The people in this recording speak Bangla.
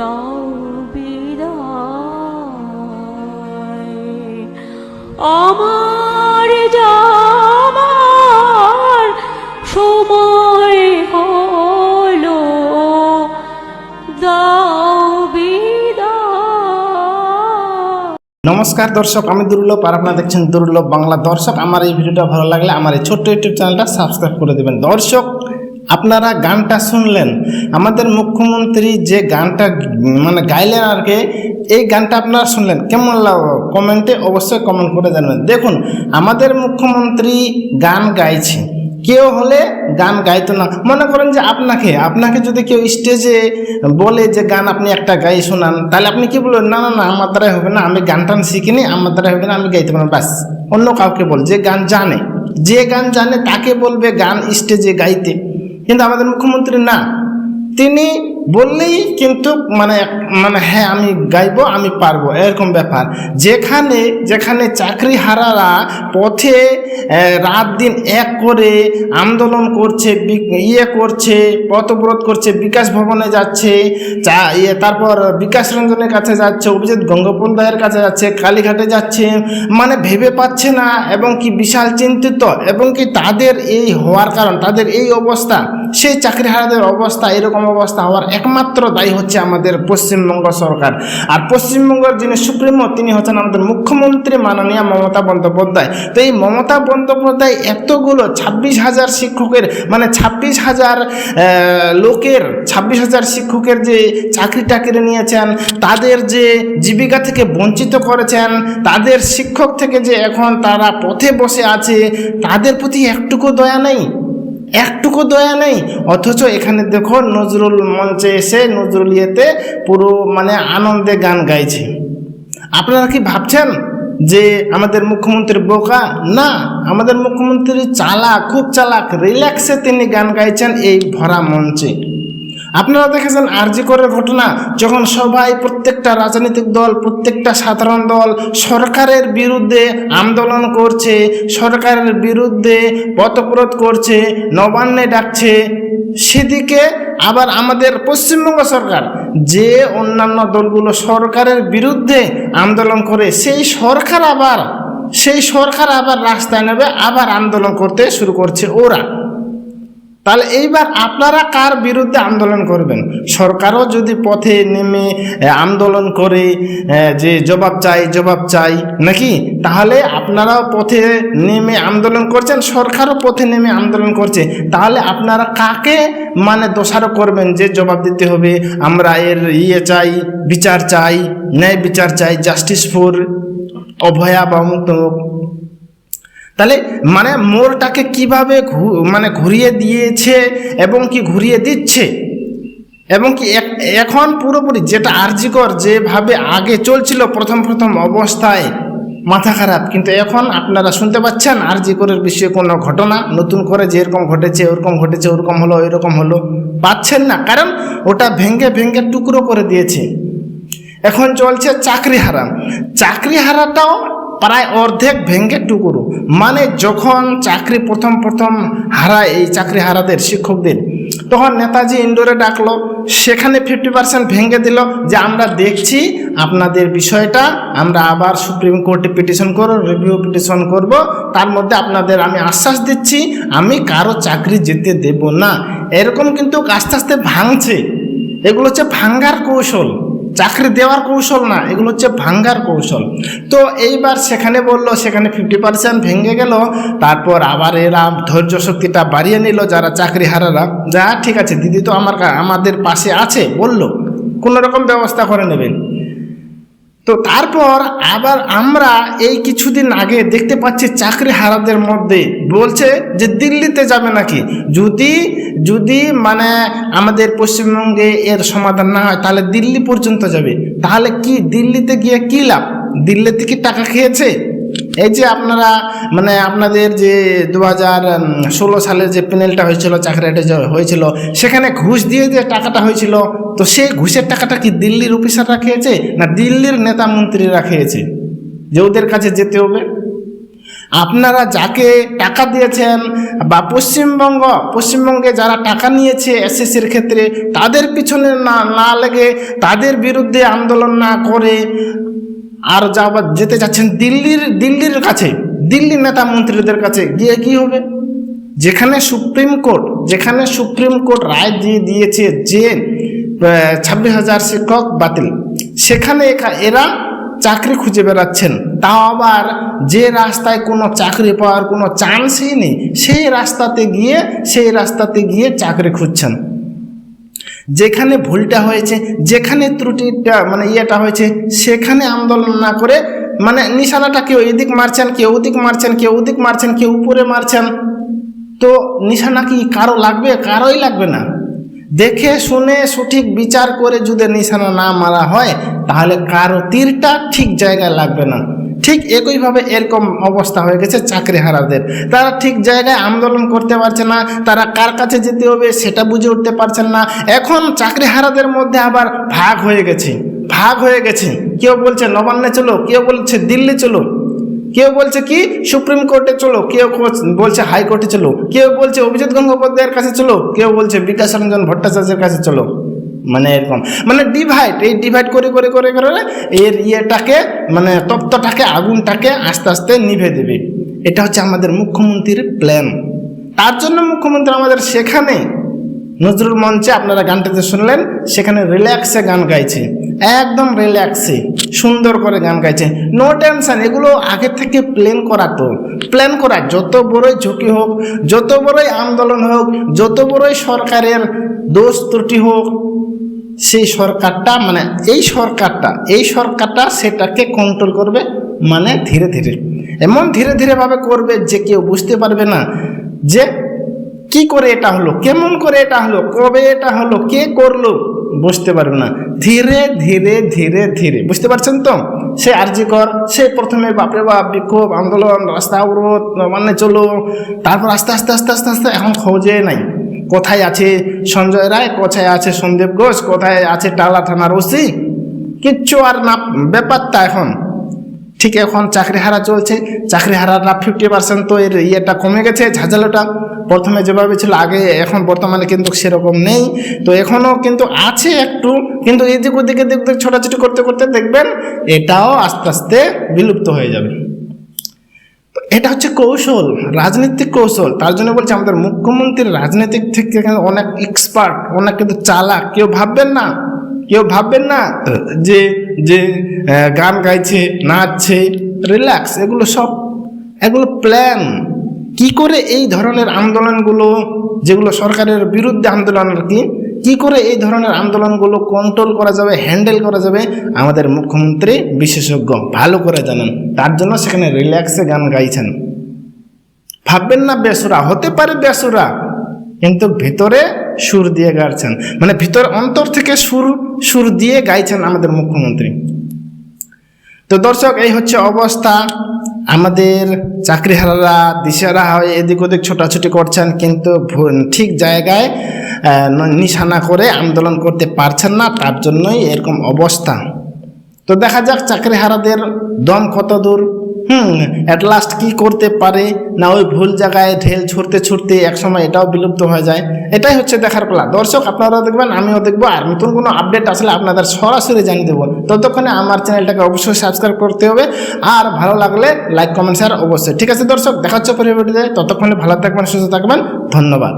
দাও বিদায়। আমার সময় হলো, দাও নমস্কার দর্শক, আমি দুর্লভ আর আপনারা দেখছেন দুর্লভ বাংলা। দর্শক, আমার এই ভিডিওটা ভালো লাগলে আমার এই ছোট্ট ইউটিউব চ্যানেলটা সাবস্ক্রাইব করে দেবেন। দর্শক আপনারা গানটা শুনলেন। আমাদের মুখ্যমন্ত্রী যে গানটা মানে গাইলেন আর কি, এই গানটা আপনারা শুনলেন। কেমন লাগল? কমেন্টে অবশ্যই কমেন্ট করে জানাবেন। দেখুন, আমাদের মুখ্যমন্ত্রী গান গাইছে। কেউ হলে গান গাইতো না। মনে করেন যে আপনাকে আপনাকে যদি কেউ স্টেজে বলে যে গান আপনি একটা গাই শোনান, তাহলে আপনি কি বলবেন? না না না, আমার দ্বারাই হবে না, আমি গান টান শিখিনি, আমার দ্বারাই হবে না, আমি গাইতে পারব ব্যাস, অন্য কাউকে বল, যে গান জানে। যে গান জানে, তাকে বলবে গান স্টেজে গাইতে। কিন্তু আমাদের মুখ্যমন্ত্রী না। তিনি বললেই কিন্তু মানে মানে হ্যাঁ আমি গাইব, আমি পারব, এরকম ব্যাপার। যেখানে যেখানে চাকরি হারারা পথে রাত দিন এক করে আন্দোলন করছে ইয়ে করছে পথব্রত করছে, বিকাশ ভবনে যাচ্ছে, চা ইয়ে তারপর বিকাশ রঞ্জনের কাছে যাচ্ছে, অভিজিৎ গঙ্গোপাধ্যায়ের কাছে যাচ্ছে, কালীঘাটে যাচ্ছে মানে ভেবে পাচ্ছে না, এবং কি বিশাল চিন্তিত, এবং কি তাদের এই হওয়ার কারণ, তাদের এই অবস্থা, সেই চাকরিহারাদের অবস্থা, এরকম অবস্থা হওয়ার একমাত্র দায়ী হচ্ছে আমাদের পশ্চিমবঙ্গ সরকার। আর পশ্চিমবঙ্গের যিনি সুপ্রিমো, তিনি হচ্ছেন আমাদের মুখ্যমন্ত্রী মাননীয় মমতা বন্দ্যোপাধ্যায়। তো এই মমতা বন্দ্যোপাধ্যায় এতগুলো ছাব্বিশ হাজার শিক্ষকের মানে ছাব্বিশ হাজার লোকের, ছাব্বিশ হাজার শিক্ষকের যে চাকরিটা কেড়ে নিয়েছেন, তাদের যে জীবিকা থেকে বঞ্চিত করেছেন, তাদের শিক্ষক থেকে যে এখন তারা পথে বসে আছে, তাদের প্রতি একটুকু দয়া নেই, একটুকু দয়া নেই। অথচ এখানে দেখো নজরুল মঞ্চে এসে নজরুল ইয়েতে পুরো মানে আনন্দে গান গাইছে। আপনারা কি ভাবছেন? যে আমাদের মুখ্যমন্ত্রী বোকা? না, আমাদের মুখ্যমন্ত্রী চালাক, খুব চালাক, রিল্যাক্সে তিনি গান গাইছেন এই ভরা মঞ্চে। আপনারা দেখেছেন আরজি করের ঘটনা, যখন সবাই প্রত্যেকটা রাজনৈতিক দল, প্রত্যেকটা সাধারণ দল সরকারের বিরুদ্ধে আন্দোলন করছে, সরকারের বিরুদ্ধে পথপ্রোধ করছে, নবান্নে ডাকছে, সেদিকে আবার আমাদের পশ্চিমবঙ্গ সরকার যে অন্যান্য দলগুলো সরকারের বিরুদ্ধে আন্দোলন করে, সেই সরকার আবার, সেই সরকার আবার রাস্তায় নেবে, আবার আন্দোলন করতে শুরু করছে ওরা। তাহলে এইবার আপনারা কার বিরুদ্ধে আন্দোলন করবেন? সরকারও যদি পথে নেমে আন্দোলন করে যে জবাব চাই জবাব চাই, নাকি? তাহলে আপনারাও পথে নেমে আন্দোলন করছেন, সরকারও পথে নেমে আন্দোলন করছে। তাহলে আপনারা কাকে মানে দোষারোপ করবেন যে জবাব দিতে হবে? আমরা এর ইয়ে চাই, বিচার চাই, ন্যায় বিচার চাই জাস্টিস ফর অভয়া বা তাহলে মানে মোড়টাকে কীভাবে মানে ঘুরিয়ে দিয়েছে এবং কি ঘুরিয়ে দিচ্ছে? এবং কি এখন পুরোপুরি যেটা আর্জিকর যেভাবে আগে চলছিল প্রথম প্রথম অবস্থায় মাথা খারাপ, কিন্তু এখন আপনারা শুনতে পাচ্ছেন আরজিকরের বিষয়ে কোনো ঘটনা, নতুন করে যেরকম ঘটেছে, ওরকম ঘটেছে, ওরকম হলো, ওইরকম হলো, পাচ্ছেন না। কারণ ওটা ভেঙ্গে ভেঙ্গে টুকরো করে দিয়েছে। এখন চলছে চাকরি হারা চাকরি হারাটাও প্রায় অর্ধেক ভেঙ্গে টুকরো। মানে যখন চাকরি প্রথম প্রথম হারায় এই চাকরি হারাদের শিক্ষকদের, তখন নেতাজি ইন্ডোরে ডাকলো, সেখানে ফিফটি পার্সেন্ট ভেঙে দিল যে আমরা দেখছি আপনাদের বিষয়টা, আমরা আবার সুপ্রিম কোর্টে পিটিশন করব রিভিউ পিটিশন করব, তার মধ্যে আপনাদের আমি আশ্বাস দিচ্ছি, আমি কারও চাকরি যেতে দেব না। এরকম কিন্তু আস্তে আস্তে ভাঙছে। এগুলো হচ্ছে ভাঙ্গার কৌশল। চাকরি দেওয়ার কৌশল না, এগুলো হচ্ছে ভাঙ্গার কৌশল। তো এইবার সেখানে বলল, সেখানে ফিফটি পার্সেন্ট ভেঙে গেল, তারপর আবার এরা ধৈর্য শক্তিটা বাড়িয়ে নিল যারা চাকরি হারারা। যা, ঠিক আছে, দিদি তো আমার আমাদের পাশে আছে, বলল। কোনো রকম ব্যবস্থা করে নেবেন। তো তারপর আবার আমরা এই কিছুদিন আগে দেখতে পাচ্ছি চাকরি হারাদের মধ্যে। বলছে যে দিল্লিতে যাবে নাকি? যদি যদি মানে আমাদের পশ্চিমবঙ্গে এর সমাধান না হয়, তাহলে দিল্লি পর্যন্ত যাবে। তাহলে কি দিল্লিতে গিয়ে কী লাভ? দিল্লিতে কি টাকা খেয়েছে? এই যে আপনারা মানে আপনাদের যে দু হাজার ষোলো সালের যে প্যানেলটা হয়েছিল, চাকরিটা হয়েছিল, সেখানে ঘুষ দিয়ে যে টাকাটা হয়েছিল, তো সেই ঘুষের টাকাটা কি দিল্লির অফিসাররা খেয়েছে, না দিল্লির নেতা মন্ত্রীরা খেয়েছে? যে ওদের কাছে যেতে হবে। আপনারা যাকে টাকা দিয়েছেন, বা পশ্চিমবঙ্গ, পশ্চিমবঙ্গে যারা টাকা নিয়েছে এসএসসির ক্ষেত্রে, তাদের পিছনে না না লেগে তাদের বিরুদ্ধে আন্দোলন না করে আর যা আবার যেতে চাচ্ছেন দিল্লির দিল্লির কাছে দিল্লির নেতা মন্ত্রীদের কাছে, গিয়ে কি হবে? যেখানে সুপ্রিম কোর্ট, যেখানে সুপ্রিম কোর্ট রায় দিয়ে দিয়েছে যে ছাব্বিশ হাজার শিক্ষক বাতিল, সেখানে এরা চাকরি খুঁজে বেড়াচ্ছেন। তাও আবার যে রাস্তায় কোনো চাকরি পাওয়ার কোনো চান্সই নেই, সেই রাস্তাতে গিয়ে, সেই রাস্তাতে গিয়ে চাকরি খুঁজছেন। যেখানে ভুলটা হয়েছে, যেখানে ত্রুটিটা মানে ইয়েটা হয়েছে, সেখানে আন্দোলন না করে মানে নিশানাটা কেউ এদিক মারছেন, কেউ ওদিক মারছেন, কেউ ওদিক মারছেন, কেউ উপরে মারছেন, তো নিশানা কি কারও লাগবে? কারোই লাগবে না। দেখে, শুনে, সঠিক বিচার করে যদি নিশানা না মারা হয়, তাহলে কারও তীরটা ঠিক জায়গায় লাগবে না। ঠিক একইভাবে এরকম অবস্থা হয়ে গেছে চাকরি হারাদের। তারা ঠিক জায়গায় আন্দোলন করতে পারছে না, তারা কার কাছে যেতে হবে সেটা বুঝে উঠতে পারছেন না। এখন চাকরি হারাদের মধ্যে আবার ভাগ হয়ে গেছে, ভাগ হয়ে গেছে। কেউ বলছে নবান্নে চলো, কেউ বলছে দিল্লি চলো, কেউ বলছে কি সুপ্রিম কোর্টে চলো, কেউ বলছে হাইকোর্টে চলো, কেউ বলছে অভিজিৎ গঙ্গোপাধ্যায়ের কাছে চলো, কেউ বলছে বিকাশ রঞ্জন ভট্টাচার্যের কাছে চলো। মানে এরকম। মানে ডিভাইড এই ডিভাইড করে করে করে করে এর ইয়েটাকে মানে তপ্তটাকে আগুনটাকে আস্তে আস্তে নিভে দেবে। এটা হচ্ছে আমাদের মুখ্যমন্ত্রীর প্ল্যান তার জন্য মুখ্যমন্ত্রী আমাদের সেখানে নজরুল মঞ্চে আপনারা গানটাতে শুনলেন, সেখানে রিল্যাক্সে গান গাইছে। একদম রিল্যাক্সে সুন্দর করে গান গাইছে। নো টেনশন এগুলো আগে থেকে প্ল্যান করা তো। প্ল্যান করা, যত বড়ই ঝুঁকি হোক, যত বড়ই আন্দোলন হোক, যত বড়ই সরকারের দোষ ত্রুটি হোক সেই সরকারটা মানে এই সরকারটা এই সরকারটা সেটাকে কন্ট্রোল করবে মানে ধীরে ধীরে। এমন ধীরে ধীরে ভাবে করবে যে কেউ বুঝতে পারবে না যে কি করে এটা হলো, কেমন করে এটা হলো, কবে এটা হলো, কে করল, বুঝতে পারবে না। ধীরে ধীরে ধীরে ধীরে, বুঝতে পারছেন তো? সে আর্জি কর, সে প্রথমে বাপরে বাপ, বিক্ষোভ, আন্দোলন, রাস্তা অবরোধ মানে চলো, তারপর আস্তে আস্তে আস্তে আস্তে আস্তে, এখন খোঁজে নাই। কোথায় আছে সঞ্জয় রায়? কোথায় আছে সন্দীপ ঘোষ? কোথায় আছে টালা থানার ওসি? কিচ্ছু আর না, ব্যাপারটা এখন। ঠিক এখন চাকরি হারা চলছে। চাকরি হারারা ফিফটি পার্সেন্ট তো এর ইয়েটা কমে গেছে, ঝাঁঝালোটা। প্রথমে যেভাবে ছিল, আগে এখন বর্তমানে কিন্তু সেরকম নেই। তো এখনও কিন্তু আছে একটু, কিন্তু এদিক ওদিকে দিক ছোটাছুটি করতে করতে দেখবেন, এটাও আস্তে আস্তে বিলুপ্ত হয়ে যাবে। এটা হচ্ছে কৌশল, রাজনৈতিক কৌশল। তার জন্য বলছি আমাদের মুখ্যমন্ত্রী রাজনৈতিক থেকে অনেক এক্সপার্ট অনেক কিন্তু চালাক। কেউ ভাববেন না, কেউ ভাববেন না যে যে গান গাইছে, নাচছে রিল্যাক্স এগুলো সব, এগুলো প্ল্যান কি করে এই ধরনের আন্দোলনগুলো, যেগুলো সরকারের বিরুদ্ধে আন্দোলন আর কি কি করে এই ধরনের আন্দোলনগুলো কন্ট্রোল করা যাবে হ্যান্ডেল করা যাবে, আমাদের মুখ্যমন্ত্রী, বিশেষজ্ঞ ভালো করে জানেন। তার জন্য সেখানে রিল্যাক্সে গান গাইছেন। ভাববেন না বেসুরা, হতে পারে বেসুরা, কিন্তু ভিতরে সুর দিয়ে গাইছেন। মানে ভিতর অন্তর থেকে সুর সুর দিয়ে গাইছেন আমাদের মুখ্যমন্ত্রী। তো দর্শক, এই হচ্ছে অবস্থা। আমাদের চাকরিহারারা দিশেরা হয়ে এদিক ওদিক ছোটাছুটি করছেন, কিন্তু ঠিক জায়গায় নিশানা করে আন্দোলন করতে পারছেন না, তার জন্যই এরকম অবস্থা। তো দেখা যাক চাকরিহারাদের দম কত দূর হুম অ্যাট লাস্ট কী করতে পারে, না ওই ভুল জায়গায় ঢেল ছুটতে ছুটতে একসময় এটাও বিলুপ্ত হয়ে যায়। এটাই হচ্ছে দেখার পালা। দর্শক, আপনারাও দেখবেন, আমিও দেখব, আর নতুন কোনো আপডেট আসলে আপনাদের সরাসরি জানিয়ে দেবো। ততক্ষণে আমার চ্যানেলটাকে অবশ্যই সাবস্ক্রাইব করতে হবে, আর ভালো লাগলে লাইক কমেন্ট শেয়ার অবশ্যই। ঠিক আছে দর্শক, দেখা হচ্ছে পরে ততক্ষণে ভালো থাকবেন, সুস্থ থাকবেন। ধন্যবাদ।